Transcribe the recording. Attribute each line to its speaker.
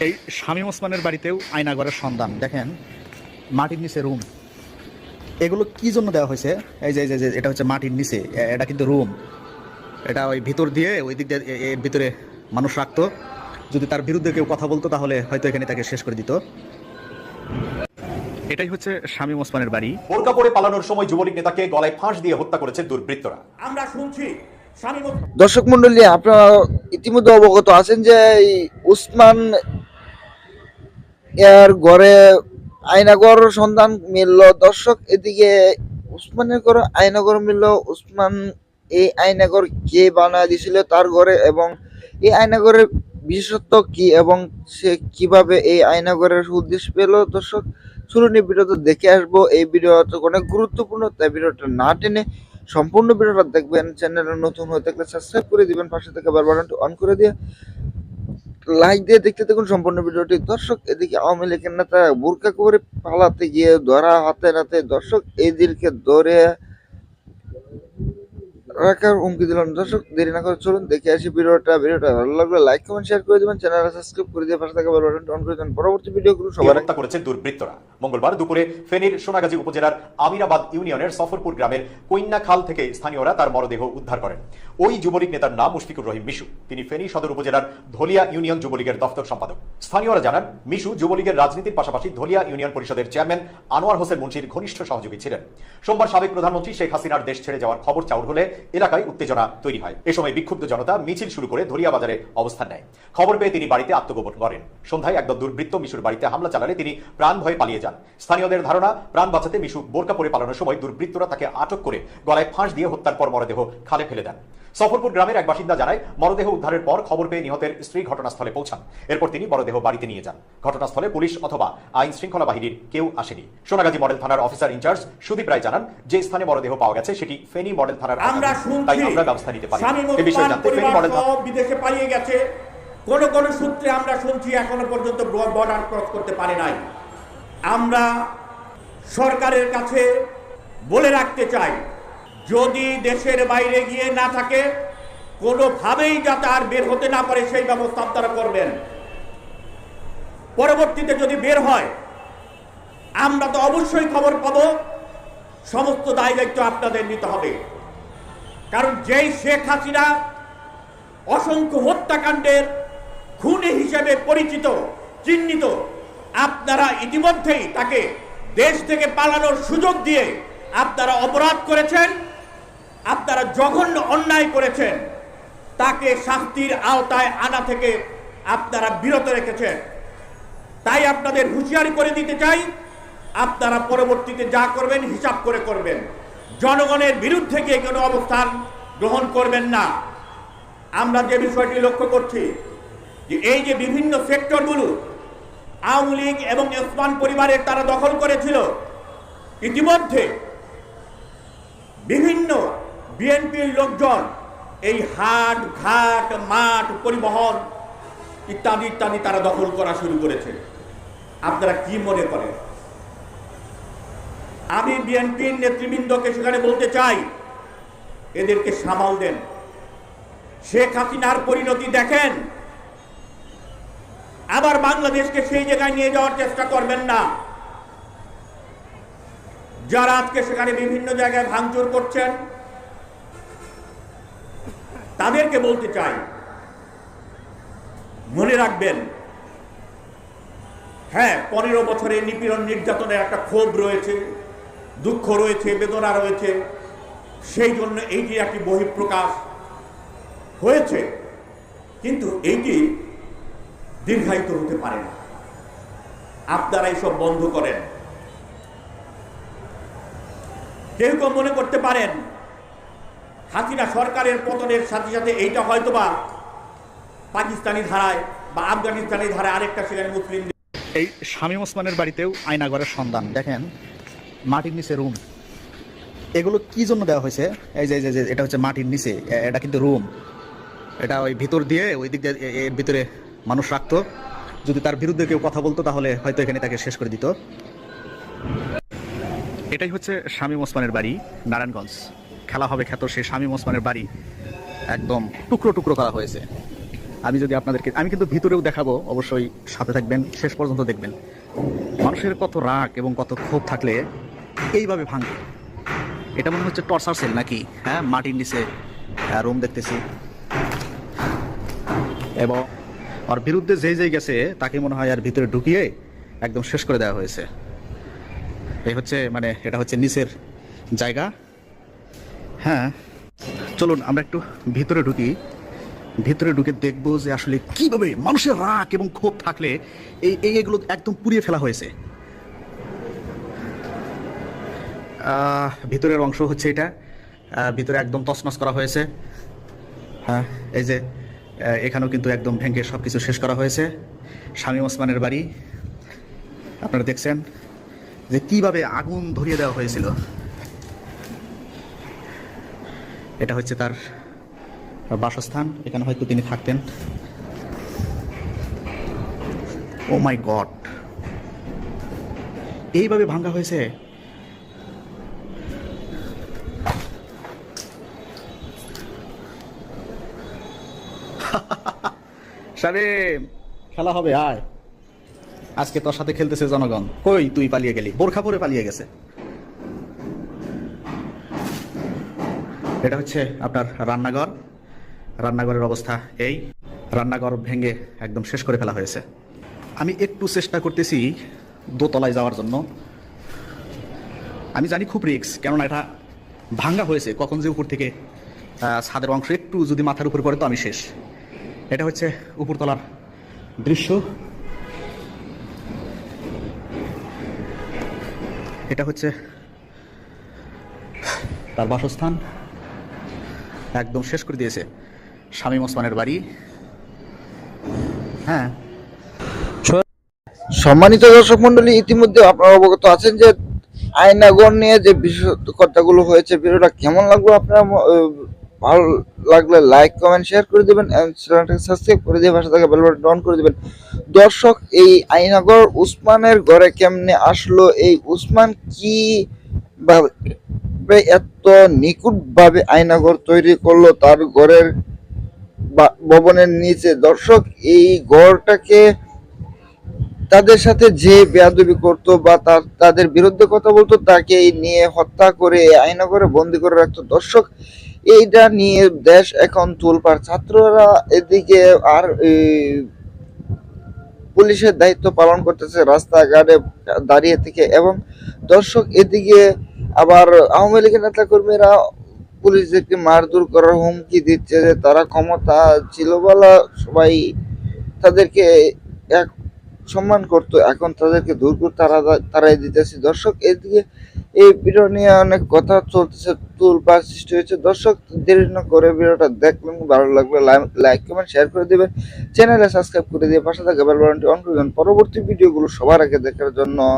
Speaker 1: এই শামীম ওসমানের বাড়িতেও আয়নাঘরের সন্ধান। দেখেন মাটির নিচে রুম। এগুলো কি জন্য দেওয়া হয়েছে? এই যে যে- এটা হচ্ছে মাটির নিচে। এটা কিন্তু রুম। এটা ওই ভিতর দিয়ে ওই দিক দিয়ে এর ভিতরে মানুষ রাখতো। যদি তার বিরুদ্ধে কেউ কথা বলতো তাহলে হয়তো এখানে তাকে শেষ করে দিত। এটাই হচ্ছে শামীম ওসমানের বাড়ি।
Speaker 2: বোরকা পরে পালানোর সময় যুবলীগ নেতাকে গলায় ফাঁস দিয়ে হত্যা করেছে দুর্বৃত্তরা।
Speaker 3: আমরা শুনছি
Speaker 4: দর্শক মন্ডলী আপনারা ইতিমধ্যে অবগত আছেন যে এই উসমান এর ঘরে আয়নাগর সন্ধান মিলল, দর্শক এদিকে উসমানের ঘরে আয়নাগর মিলল, উসমান এই আয়নাগর কে বানায় দিছিল তার ঘরে এবং এই আয়নাগরের বিশেষত্ব কি এবং সে কীভাবে এই আয়নাগরের উদ্দেশ্য পেল? দর্শক শুরুনি ভিডিওতে দেখে আসব। এই ভিডিওটা অনেক গুরুত্বপূর্ণ, তাই ভিডিওটা না টেনে সম্পূর্ণ ভিডিওটা দেখবেন। চ্যানেলে নতুন হয়ে থাকলে সাবস্ক্রাইব করে দিবেন। পাশে থেকে বেল বাটনটি অন করে দিয়ে লাইক দিয়ে দেখতে দেখুন সম্পূর্ণ ভিডিওটি। দর্শক, এদিকে আওয়ামী লীগের নেতা বুরকা করে পালাতে গিয়ে ধরা হাতে নাতে দর্শক, এদেরকে ধরে রাখার হুমকি দিলেন দর্শক দেরি না করে চলুন দেখে আসি ভিডিওটা। ভিডিওটা ভালো লাগলে লাইক কমেন্ট শেয়ার করে দিবেন। চ্যানেলটা সাবস্ক্রাইব করে দিয়ে পাশে থাকা বেল বাটনটি অন করে দেন পরবর্তী ভিডিওগুলো সবার আগে
Speaker 2: হত্যা করেছে দুর্বৃত্তরা। মঙ্গলবার দুপুরে ফেনীর সোনাগাজী উপজেলার আমিরাবাদ ইউনিয়নের সফরপুর গ্রামের কইন্না খাল থেকে স্থানীয়রা তার মরদেহ উদ্ধার করেন। ওই যুবলীগ নেতার নাম মুশফিকুর রহিম মিশু। তিনি ফেনী সদর উপজেলার ধলিয়া ইউনিয়ন যুবলীগের দফতর সম্পাদক। স্থানীয়রা জানান মিশু যুবলীগের রাজনীতির পাশাপাশি ধলিয়া ইউনিয়ন পরিষদের চেয়ারম্যান আনোয়ার হোসেন মুন্সির ঘনিষ্ঠ সহযোগী ছিলেন। সোমবার সাবেক প্রধানমন্ত্রী শেখ হাসিনার দেশ ছেড়ে যাওয়ার খবর চাউর হলে এলাকায় উত্তেজনা তৈরি হয়। এ সময় বিক্ষুব্ধ জনতা মিছিল শুরু করে ধরিয়া বাজারে অবস্থান নেয়। খবর পেয়ে তিনি বাড়িতে আত্মগোপন করেন। সন্ধ্যায় একদল দুর্বৃত্ত মিশুর বাড়িতে হামলা চালালে তিনি প্রাণ ভয়ে পালিয়ে যান। স্থানীয়দের ধারণা, প্রাণ বাঁচাতে মিশু বোরকা পরে পালানোর সময় দুর্বৃত্তরা তাকে আটক করে গলায় ফাঁস দিয়ে হত্যার পর মরদেহ খালে ফেলে দেন। সফরপুর গ্রামের এক বাসিন্দা জানায় মরদেহ উদ্ধারের পর খবর পেয়ে নিহতের স্ত্রী ঘটনাস্থলে পৌঁছান। এরপর তিনি মরদেহ বাড়িতে নিয়ে যান। ঘটনাস্থলে পুলিশ অথবা আইন শৃঙ্খলা বাহিনীর কেউ আসেনি। সোনাগাজী মডেল থানার officer in charge Sudip Roy জানান যে স্থানে মরদেহ পাওয়া গেছে সেটি ফেনী মডেল থানার তাই আমরা ব্যবস্থা নিতে পারি এ বিষয়ে জানতে ফেনী মডেল
Speaker 3: বিদেশে পালিয়ে গেছে। কোন কোন সূত্রে আমরা শুনছি এখনও পর্যন্ত বর্ডার ক্রস করতে পারে নাই। আমরা সরকারের কাছে বলে রাখতে চাই যদি দেশের বাইরে গিয়ে না থাকে, কোনোভাবেই যাতে আর বের হতে না পারে, সেই ব্যবস্থা আপনারা করবেন। পরবর্তীতে যদি বের হয়, আমরা তো অবশ্যই খবর পাবো, সমস্ত দায় দায়িত্ব আপনাদের নিতে হবে। কারণ যেই শেখ হাসিনা অসংখ্য হত্যাকাণ্ডের খুনি হিসেবে পরিচিত, চিহ্নিত, আপনারা ইতিমধ্যেই তাকে দেশ থেকে পালানোর সুযোগ দিয়ে আপনারা অপরাধ করেছেন। আপনারা জঘন্য অন্যায় করেছেন। তাকে শাস্তির আওতায় আনা থেকে আপনারা বিরত রেখেছেন। তাই আপনাদের হুঁশিয়ারি করে দিতে চাই, আপনারা পরবর্তীতে যা করবেন হিসাব করে করবেন। জনগণের বিরুদ্ধে গিয়ে কোনো অবস্থান গ্রহণ করবেন না। আমরা যে বিষয়টি লক্ষ্য করছি, যে এই যে বিভিন্ন সেক্টরগুলো আওয়ামী লীগ এবং ওসমান পরিবারের তারা দখল করেছিল, ইতিমধ্যে বিভিন্ন বিএনপির লোকজন, এই হাট, ঘাট, মাঠ, পরিবহন, ইত্যাদি ইত্যাদি তারা দখল করা শুরু করেছে। আপনারা কি মনে করেন? আমি বিএনপির নেতৃবৃন্দকে সেখানে বলতে চাই, এদেরকে সামাল দেন। শেখ হাসিনার পরিণতি দেখেন। আবার বাংলাদেশকে সেই জায়গায় নিয়ে যাওয়ার চেষ্টা করবেন না। যারা আজকে সেখানে বিভিন্ন জায়গায় ভাঙচুর করছেন তাদেরকে বলতে চাই, মনে রাখবেন হ্যাঁ পনেরো বছরে নিপীড়ন নির্যাতনের একটা ক্ষোভ রয়েছে, দুঃখ রয়েছে, বেদনা রয়েছে, সেই জন্য এইটি একটি বহিঃপ্রকাশ হয়েছে, কিন্তু এইটি দীর্ঘায়িত হতে পারে না। আপনারা এইসব বন্ধ করেন। কেউ কেউ মনে করতে পারেন হাসিনা সরকারের পতনের সাথে সাথে এইটা হয়তোবা পাকিস্তানি ধারায় বা আফগানিস্তানি ধারায় আরেকটা সেখানে মুসলিম
Speaker 1: এই শামীম ওসমানের বাড়িতেও আয়নাঘরের সন্ধান। দেখেন, মাটির নিচে রুম। এগুলো কি জন্য দেওয়া হয়েছে? এই যে যে- যে, এটা হচ্ছে মাটির নিচে। এটা কিন্তু রুম। এটা ওই ভিতর দিয়ে, ওই দিক দিয়ে এর ভিতরে মানুষ রাখতো। যদি তার বিরুদ্ধে কেউ কথা বলতো, তাহলে হয়তো এখানে তাকে শেষ করে দিত। এটাই হচ্ছে শামীম ওসমানের বাড়ি, নারায়ণগঞ্জ। খেলা হবে খ্যাত সে শামীম ওসমানের বাড়ি একদম টুকরো টুকরো করা হয়েছে। আমি যদি আপনাদেরকে আমি কিন্তু ভিতরেও দেখাবো, অবশ্যই সাথে থাকবেন, শেষ পর্যন্ত দেখবেন। মানুষের কত রাগ এবং কত ক্ষোভ থাকলে এইভাবে ভাঙে এটা মনে হচ্ছে টর্চার সেল নাকি? হ্যাঁ মাটির নিচে রুম দেখতেছি। এবং ওর বিরুদ্ধে যেই যেই গেছে, তাকে মনে হয় আর ভিতরে ঢুকিয়ে একদম শেষ করে দেওয়া হয়েছে। এই হচ্ছে মানে এটা হচ্ছে নিচের জায়গা। হ্যাঁ। চলুন, আমরা একটু ভিতরে ঢুকি। ভিতরে ঢুকে দেখব যে আসলে কীভাবে মানুষের রাগ এবং ক্ষোভ থাকলে এই এই এগুলো একদম পুড়িয়ে ফেলা হয়েছে। ভিতরের অংশ হচ্ছে এটা। ভিতরে একদম তছনছ করা হয়েছে। হ্যাঁ এই যে এখানেও কিন্তু একদম ভেঙে সব কিছু শেষ করা হয়েছে। শামীম ওসমানের বাড়ি। আপনারা দেখছেন যে কীভাবে আগুন ধরিয়ে দেওয়া হয়েছিল। এটা হচ্ছে তার বাসস্থান, এখানে হয়তো তিনি থাকতেন। ও মাই গড এইভাবে ভাঙ্গা হয়েছে? সারে খেলা হবে, আয়। আজকে তোর সাথে খেলতেছে জনগণ। কই তুই পালিয়ে গেলি? বোরখা পরে পালিয়ে গেছে। এটা হচ্ছে আপনার রান্নাঘর। রান্নাঘরের অবস্থা এই। রান্নাঘর ভেঙে একদম শেষ করে ফেলা হয়েছে। আমি একটু চেষ্টা করতেছি দোতলায় যাওয়ার জন্য। আমি জানি খুব রিক্স কেননা এটা ভাঙ্গা হয়েছে, কখন যে উপর থেকে ছাদের অংশ একটু যদি মাথার উপর পড়ে তো আমি শেষ। এটা হচ্ছে উপরতলার দৃশ্য। এটা হচ্ছে তার বাসস্থান। একদম শেষ করে দিয়েছে। শামীম ওসমানের বাড়ি। হ্যাঁ।
Speaker 4: সম্মানিত দর্শক মন্ডলী ইতিমধ্যে আপনারা অবগত আছেন যে আয়নাগর নিয়ে যে বিশেষ কথাগুলো হয়েছে, ভিডিওটা কেমন লাগল আপনারা ভালো লাগলে লাইক, কমেন্ট, শেয়ার করে দিবেন চ্যানেলটাকে সাবস্ক্রাইব করে দিয়ে পাশে থাকা বেল বাটন অন করে দিবেন। দর্শক, এই আয়নাগর উসমানের ঘরে কেমনে আসলো, এই উসমান কি ভাবে এত নিখুঁত ভাবে আয়নাগর তৈরি করল তার ঘরের ভবনের নিচে। দর্শক, এই ঘরটাকে তাদের সাথে যে বেয়াদবি করত বা তার, তাদের বিরুদ্ধে কথা বলতো, তাকে নিয়ে হত্যা করে আইনা করে বন্দি করে রাখতো। দর্শক, এইটা নিয়ে দেশ এখন তুলপার ছাত্ররা এদিকে আর পুলিশের দায়িত্ব পালন করতেছে রাস্তাঘাটে দাঁড়িয়ে থেকে। এবং দর্শক, এদিকে আবার আওয়ামী লীগের নেতা কর্মীরা পুলিশদেরকে মারধর করার হুমকি দিচ্ছে যে তারা ক্ষমতা ছিল বলা সবাই তাদেরকে এক সম্মান করতো, এখন তাদেরকে দূর করে তারা তারাই দিতেছে। দর্শক, এদিকে এই ভিডিও নিয়ে অনেক কথা চলতেছে তুলপার সৃষ্টি হয়েছে। দর্শক, দেরি না করে ভিডিওটা দেখবেন ভালো লাগবে লাইক কমেন্ট শেয়ার করে দিবেন। চ্যানেলে সাবস্ক্রাইব করে দিয়ে পাশে থাকা বেল অন করে দিবেন। পরবর্তী ভিডিওগুলো সবার আগে দেখার জন্য